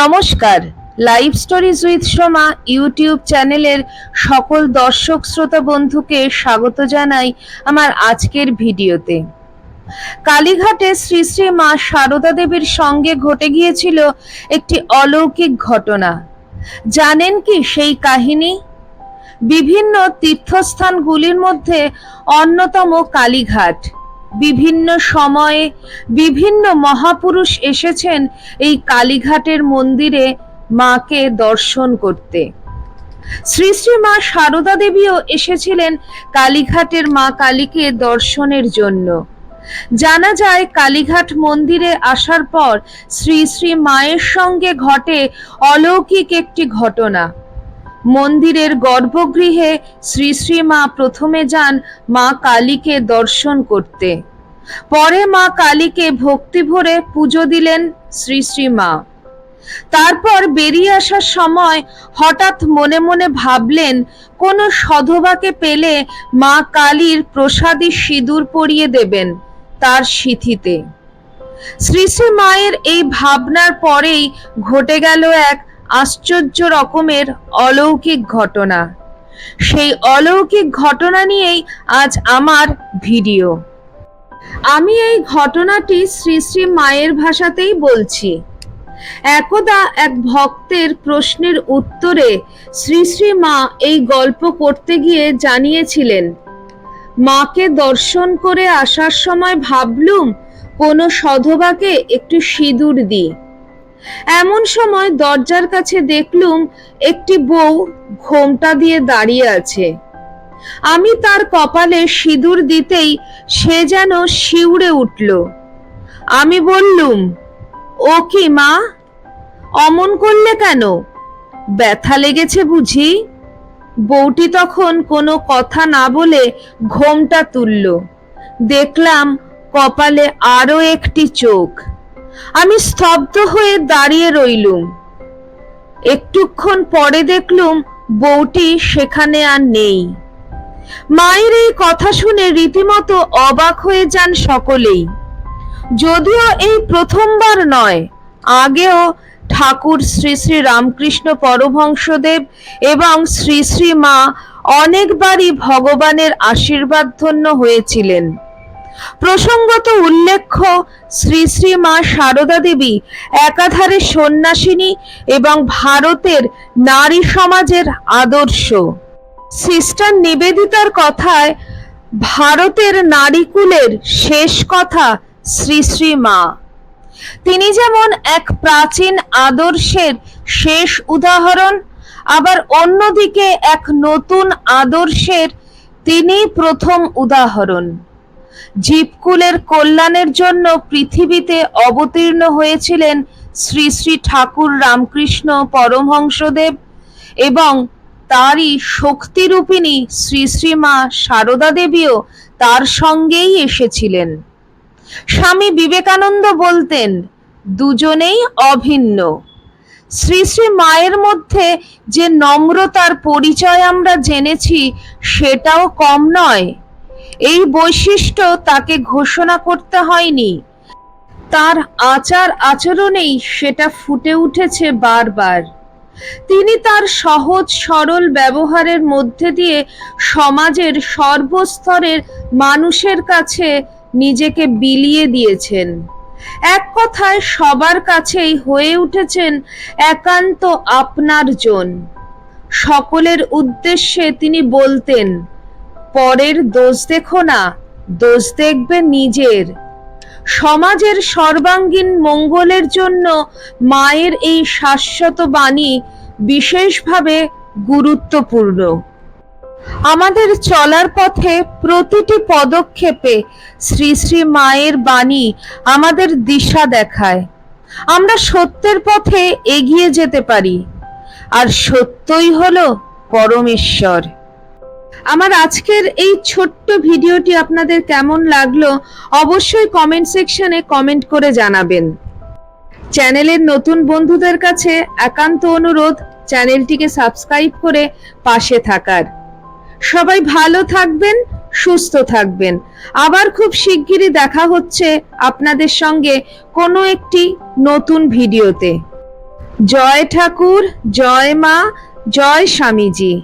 নমস্কার। Live stories with Soma YouTube চ্যানেলের সকল দর্শক, শ্রোতা বন্ধুকে স্বাগত জানাই আমার আজকের ভিডিওতে। কালীঘাটে শ্রী শ্রী মা সারদা দেবীর সঙ্গে ঘটে গিয়েছিল একটি অলৌকিক ঘটনা। জানেন কি সেই কাহিনী? বিভিন্ন তীর্থস্থানগুলির মধ্যে অন্যতম কালীঘাট। বিভিন্ন সময়ে বিভিন্ন মহাপুরুষ এসেছেন এই কালীঘাটের মন্দিরে মাকে দর্শন করতে। শ্রী শ্রী মা সারদা দেবীও এসেছিলেন কালীঘাটের মা কালীকে দর্শনের জন্য। জানা যায় কালীঘাট মন্দিরে আসার পর শ্রী শ্রী মায়ের সঙ্গে ঘটে অলৌকিক একটি ঘটনা। মন্দিরের গর্ভগৃহে শ্রী শ্রী মা প্রথমে যান মা কালীকে দর্শন করতে। পরে মা কালীকে ভক্তি ভরে পুজো দিলেন শ্রী শ্রী মা। তারপর বেরিয়ে আসার সময় হঠাৎ মনে মনে ভাবলেন, কোনো সধবাকে পেলে মা কালীর প্রসাদী সিঁদুর পরিয়ে দেবেন তার সিথিতে। শ্রী শ্রী মায়ের এই ভাবনার পরেই ঘটে গেল এক আশ্চর্য রকমের অলৌকিক ঘটনা। সেই অলৌকিক ঘটনা নিয়েই আজ আমার ভিডিও। আমি এই ঘটনাটি শ্রী শ্রী মায়ের ভাষাতেই বলছি। একদা এক ভক্তের প্রশ্নের উত্তরে শ্রী শ্রী মা এই গল্প করতে গিয়ে জানিয়েছিলেন, মাকে দর্শন করে আসার সময় ভাবলুম কোনো সধবাকে একটু সিঁদুর দিই। এমন সময় দরজার কাছে দেখলুম একটি বউ ঘোমটা দিয়ে দাঁড়িয়ে আছে। আমি তার কপালে সিঁদুর দিতেই সে যেন শিউরে উঠল। আমি বললুম, ও কি মা? অমন করলে কেন? ব্যথা লেগেছে বুঝি? বউটি তখন কোনো কথা না বলে ঘোমটা তুলল। দেখলাম কপালে আরও একটি চোখ। আমি স্তব্ধ হয়ে দাঁড়িয়ে রইলুম। একটুক্ষণ পরে দেখলুম বউটি সেখানে আর নেই। মায়ের এই কথা শুনে রীতিমতো অবাক হয়ে যান সকলেই। যদিও এই প্রথমবার নয়, আগেও ঠাকুর শ্রী শ্রী রামকৃষ্ণ পরমহংসদেব এবং শ্রী শ্রী মা অনেকবারই ভগবানের আশীর্বাদ ধন্য হয়েছিলেন। প্রসঙ্গত উল্লেখ্য, শ্রী শ্রী মা সারদা দেবী একাধারে সন্ন্যাসিনী এবং ভারতের নারী সমাজের আদর্শ। সিস্টার নিবেদিতার কথায়, ভারতের নারীকুলের শেষ কথা শ্রী শ্রী মা। তিনি যেমন এক প্রাচীন আদর্শের শেষ উদাহরণ, আবার অন্যদিকে এক নতুন আদর্শের তিনি প্রথম উদাহরণ। জীবকুলের কল্যাণের জন্য পৃথিবীতে অবতীর্ণ হয়েছিলেন শ্রী শ্রী ঠাকুর রামকৃষ্ণ পরমহংসদেব এবং তারই শক্তিরূপিণী শ্রী শ্রী মা সারদা দেবীও তার সঙ্গেই এসেছিলেন। স্বামী বিবেকানন্দ বলতেন, দুজনেই অভিন্ন। শ্রী শ্রী মায়ের মধ্যে যে নম্রতার পরিচয় আমরা জেনেছি সেটাও কম নয়। এই বৈশিষ্ট্য তাকে ঘোষণা করতে হয়নি। তার আচার আচরণেই সেটা ফুটে উঠেছে বারবার। তিনি তার সহজ, সরল ব্যবহারের মধ্যে দিয়ে সমাজের সর্বস্তরের মানুষের কাছে নিজেকে বিলিয়ে দিয়েছেন। এক কথায় সবার কাছেই হয়ে উঠেছেন একান্ত আপনার জন। সকলের উদ্দেশ্যে তিনি বলতেন পরের দোষ দেখো না, দোষ দেখবে নিজের। সমাজের সর্বাঙ্গীন মঙ্গলের জন্য মায়ের এই শাশ্বত বাণী বিশেষভাবে গুরুত্বপূর্ণ। আমাদের চলার পথে প্রতিটি পদক্ষেপে শ্রী শ্রী মায়ের বাণী আমাদের দিশা দেখায়। আমরা সত্যের পথে এগিয়ে যেতে পারি। আর সত্যই হলো পরমেশ্বর। আমার আজকের এই ছোট্ট ভিডিওটি আপনাদের কেমন লাগল অবশ্যই কমেন্ট সেকশনে কমেন্ট করে জানাবেন। চ্যানেলের নতুন বন্ধুদের কাছে একান্ত অনুরোধ চ্যানেলটিকে সাবস্ক্রাইব করে পাশে থাকার। সবাই ভালো থাকবেন, সুস্থ থাকবেন। আবার খুব শিগগিরই দেখা হচ্ছে আপনাদের সঙ্গে কোনো একটি নতুন ভিডিওতে। জয় ঠাকুর, জয় মা, জয় স্বামীজি।